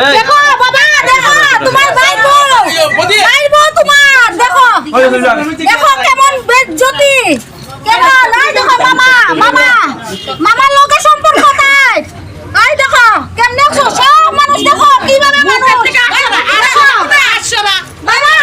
এই দেখো কেমন বেজ্জতি কেমন এই দেখো মামা মামা মামার লগে সম্পর্ক নাই এই দেখো কেমনে আছো সব মানুষ দেখো কীভাবে মানুষ আসো বাবা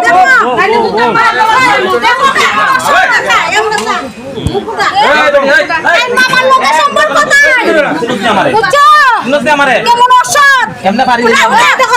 দেখো দেখো কেমন অসুবিধা এমন না এই মামার লগে সম্পর্ক নাই বুঝছ কেমন অসৎ কেমনে পারি দেখো